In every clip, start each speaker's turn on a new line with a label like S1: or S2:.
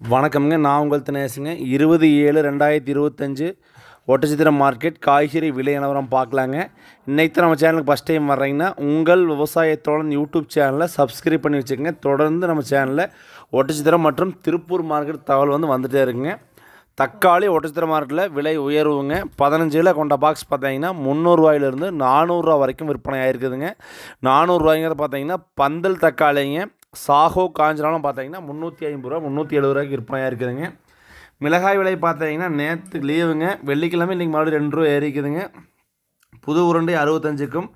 S1: வணக்கம்ங்க. நான் உங்கள் தினேசுங்க. இருபது ஏழு ரெண்டாயிரத்தி இருபத்தஞ்சு ஒட்டச்சித்திரம் மார்க்கெட் காய்கறி விலை நிலவரம் பார்க்கலாங்க. இன்னைக்கு நம்ம சேனலுக்கு ஃபஸ்ட் டைம் வர்றீங்கன்னா உங்கள் விவசாயத்தோட யூடியூப் சேனலை சப்ஸ்கிரைப் பண்ணி வச்சுக்கோங்க. தொடர்ந்து நம்ம சேனலில் ஒட்டச்சித்திரம் மற்றும் திருப்பூர் மார்க்கெட் தகவல் வந்து வந்துகிட்டே இருக்குங்க. தக்காளி ஒட்டச்சித்திரம் மார்க்கெட்டில் விலை உயர்வுங்க. பதினஞ்சில் கொண்ட பாக்ஸ் பார்த்தீங்கன்னா முந்நூறுரூவாயிலிருந்து நானூறுரூவா வரைக்கும் விற்பனை ஆகிருக்குதுங்க நானூறுரூவாய்ங்கிறது பார்த்தீங்கன்னா பந்தல் தக்காளிங்க. சாகோ காஞ்சினாலும் பார்த்தீங்கன்னா முந்நூற்றி ஐம்பது ரூபா முந்நூற்றி எழுபது ரூபாய்க்கு விற்பனையாக இருக்குதுங்க. மிளகாய் விலை பார்த்தீங்கன்னா நேற்று லீவுங்க வெள்ளிக்கிழமை இன்றைக்கி மறுபடியும் ரெண்டு ரூபா ஏறிக்குதுங்க. புது உருண்டை அறுபத்தஞ்சுக்கும்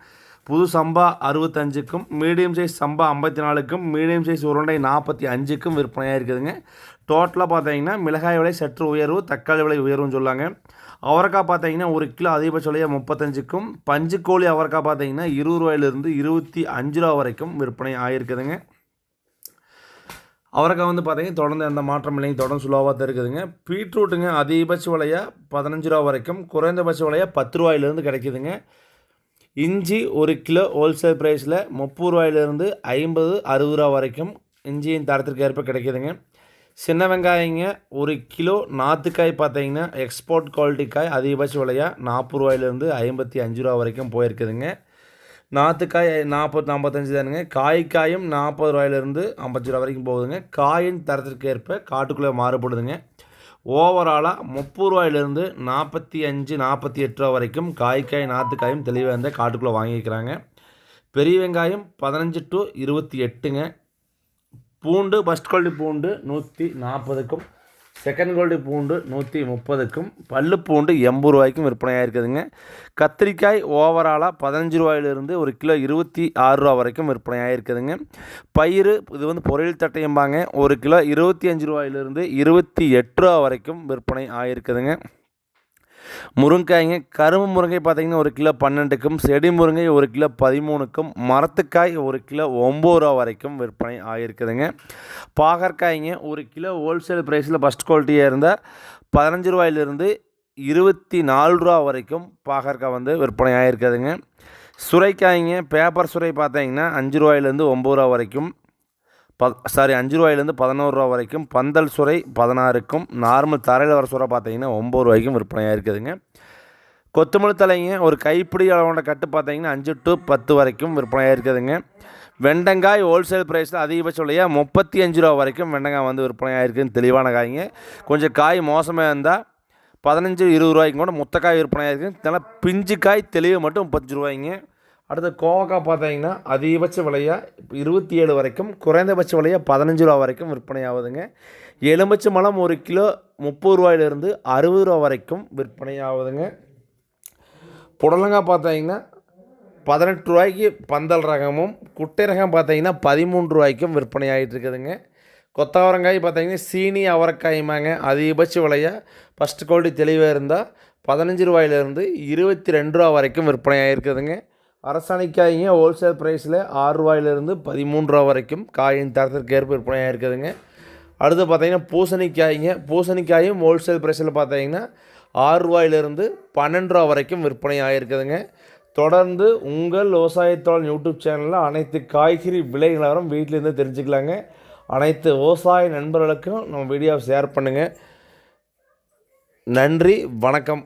S1: புது சம்பா அறுபத்தஞ்சுக்கும் மீடியம் சைஸ் சம்பா ஐம்பத்தி நாலுக்கும் மீடியம் சைஸ் உருண்டை நாற்பத்தி அஞ்சுக்கும் விற்பனையாக இருக்குதுங்க. டோட்டலாக பார்த்தீங்கன்னா மிளகாய் விலை சற்று உயர்வு தக்காளி விலை உயர்வுன்னு சொல்லாங்க. அவரைக்காய் பார்த்தீங்கன்னா ஒரு கிலோ அதிகபட்ச விலையாக முப்பத்தஞ்சுக்கும் பஞ்சு கோழி அவரைக்காய் பார்த்தீங்கன்னா இருபது ரூபாயிலிருந்து இருபத்தி அஞ்சு ரூபா வரைக்கும் விற்பனை ஆகிருக்குதுங்க அவரைக்காய் வந்து பார்த்தீங்கன்னா தொடர்ந்து எந்த மாற்றம் இல்லைங்க. தொடர்ந்து சுலோவாக தான் இருக்குதுங்க. பீட்ரூட்டுங்க அதிகபட்ச விலையாக பதினஞ்சு ரூபா வரைக்கும் குறைந்தபட்ச விலையாக பத்து ரூபாயிலேருந்து கிடைக்குதுங்க. இஞ்சி ஒரு கிலோ ஹோல்சேல் ப்ரைஸில் முப்பது ரூபாயிலேருந்து ஐம்பது அறுபது ரூபா வரைக்கும் இஞ்சியின் தரத்திற்கு ஏற்ப கிடைக்குதுங்க. சின்ன வெங்காயங்க ஒரு கிலோ நாற்றுக்காய் பார்த்தீங்கன்னா எக்ஸ்போர்ட் குவாலிட்டி காய் அதிகபட்ச விலையாக நாற்பது ரூபாயிலேருந்து ஐம்பத்தி அஞ்சு ரூபா வரைக்கும் போயிருக்குதுங்க. நாற்றுக்காய் நாற்பது ஐம்பத்தஞ்சு தானுங்க. காய்க்காயும் நாற்பது ரூபாயிலிருந்து ஐம்பத்தஞ்சு ரூபா வரைக்கும் போகுதுங்க. காயின் தரத்திற்கு ஏற்ப காட்டுக்குள்ளே மாறுபடுதுங்க. ஓவராலாக முப்பது ரூபாயிலிருந்து நாற்பத்தி அஞ்சு நாற்பத்தி எட்டு ரூபா வரைக்கும் காய்க்காய் நாற்றுக்காயும் தெளிவாக இருந்தால் காட்டுக்குள்ளே வாங்கிக்கிறாங்க. பெரிய வெங்காயம் பதினஞ்சு டு இருபத்தி எட்டுங்க. பூண்டு ஃபஸ்ட் குவாலிட்டி பூண்டு நூற்றி நாற்பதுக்கும் செகண்ட் கோல்டு பூண்டு நூற்றி முப்பதுக்கும் பல்லு பூண்டு எண்பது ரூபாய்க்கும் விற்பனையாக இருக்குதுங்க. கத்திரிக்காய் ஓவராலாக பதினஞ்சு ரூபாயிலிருந்து ஒரு கிலோ இருபத்தி ஆறு ரூபா வரைக்கும் விற்பனையாக இருக்குதுங்க. பயிர் இது வந்து பொரியல் தட்டையும்பாங்க. ஒரு கிலோ இருபத்தி அஞ்சு ரூபாயிலிருந்து இருபத்தி எட்டு ரூபா வரைக்கும் விற்பனை ஆகிருக்குதுங்க முருங்காய்ங்க கரும்பு முருங்கை பார்த்தீங்கன்னா ஒரு கிலோ பன்னெண்டுக்கும் செடி முருங்கை ஒரு கிலோ பதிமூணுக்கும் மரத்துக்காய் ஒரு கிலோ ஒம்பது ரூபா வரைக்கும் விற்பனை ஆகிருக்குதுங்க பாகற்காய்ங்க ஒரு கிலோ ஹோல்சேல் ப்ரைஸில் ஃபஸ்ட் குவாலிட்டியாக இருந்தால் பதினஞ்சு ரூபாயிலிருந்து இருபத்தி நாலு ரூபா வரைக்கும் பாகற்காய் வந்து விற்பனை ஆகிருக்குதுங்க சுரைக்காய்ங்க பேப்பர் சுரை பார்த்தீங்கன்னா அஞ்சு ரூபாயிலேருந்து ஒம்பது ரூபா வரைக்கும் ப சாரி அஞ்சு ரூபாயிலேருந்து பதினோரு ரூபா வரைக்கும் பந்தல் சுரை பதினாறுக்கும் நார்மல் தரையில் வர சுரை பார்த்தீங்கன்னா ஒம்பது ரூபாய்க்கும் விற்பனையாக இருக்குதுங்க கொத்தமல்லி தலைங்க ஒரு கைப்பிடி அளவோட கட்டு பார்த்தீங்கன்னா அஞ்சு டு பத்து வரைக்கும் விற்பனையாக இருக்குதுங்க வெண்டங்காய் ஹோல்சேல் ப்ரைஸில் அதிகபட்ச விலையாக முப்பத்தி அஞ்சு ரூபா வரைக்கும் வெண்டங்காய் வந்து விற்பனையாக இருக்குதுன்னு தெளிவான காய்ங்க. கொஞ்சம் காய் மோசமாக இருந்தால் பதினஞ்சு இருபது ரூபாய்க்கு கூட முத்தக்காய் விற்பனையாக இருக்குது இதனால் பிஞ்சு காய் தெளிவு மட்டும் முப்பத்தஞ்சு ரூபாய்ங்க. அடுத்து கோவக்காய் பார்த்தீங்கன்னா அதிகபட்ச விலையாக இருபத்தி ஏழு வரைக்கும் குறைந்தபட்ச விலையாக பதினஞ்சு ரூபா வரைக்கும் விற்பனை ஆகுதுங்க. எலுமிச்சை மலம் ஒரு கிலோ முப்பது ரூபாயிலிருந்து அறுபது ரூபா வரைக்கும் விற்பனை ஆகுதுங்க. புடலங்காய் பார்த்தீங்கன்னா பதினெட்டு ரூபாய்க்கு பந்தல் ரகமும் குட்டை ரகம் பார்த்தீங்கன்னா பதிமூன்று ரூபாய்க்கும் விற்பனை ஆகிட்டு இருக்குதுங்க. கொத்தவரங்காய் பார்த்தீங்கன்னா சீனி அவரைக்காயுமாங்க அதிகபட்ச விலையாக ஃபஸ்ட்டு குவாலிட்டி தெளிவாக இருந்தால் பதினஞ்சு ரூபாயிலேருந்து இருபத்தி ரெண்டு ரூபா வரைக்கும் விற்பனை ஆகிருக்குதுங்க அரசாணிக்காய்ங்க ஹோல்சேல் ப்ரைஸில் ஆறு ரூபாயிலேருந்து பதிமூன்று ரூபா வரைக்கும் காயின் தரத்திற்கு ஏற்ப விற்பனை ஆகிருக்குதுங்க அடுத்து பார்த்தீங்கன்னா பூசணிக்காய்ங்க. பூசணிக்காயும் ஹோல்சேல் ப்ரைஸில் பார்த்தீங்கன்னா ஆறு ரூபாயிலிருந்து பன்னெண்டு ரூபா வரைக்கும் விற்பனை ஆகிருக்குதுங்க தொடர்ந்து உங்கள் விவசாயத்தோழன் யூடியூப் சேனலில் அனைத்து காய்கறி விலை நிலவரம் வீட்டிலேருந்து தெரிஞ்சுக்கலாங்க. அனைத்து விவசாய நண்பர்களுக்கும் நம்ம வீடியோவை ஷேர் பண்ணுங்கள் நன்றி வணக்கம்.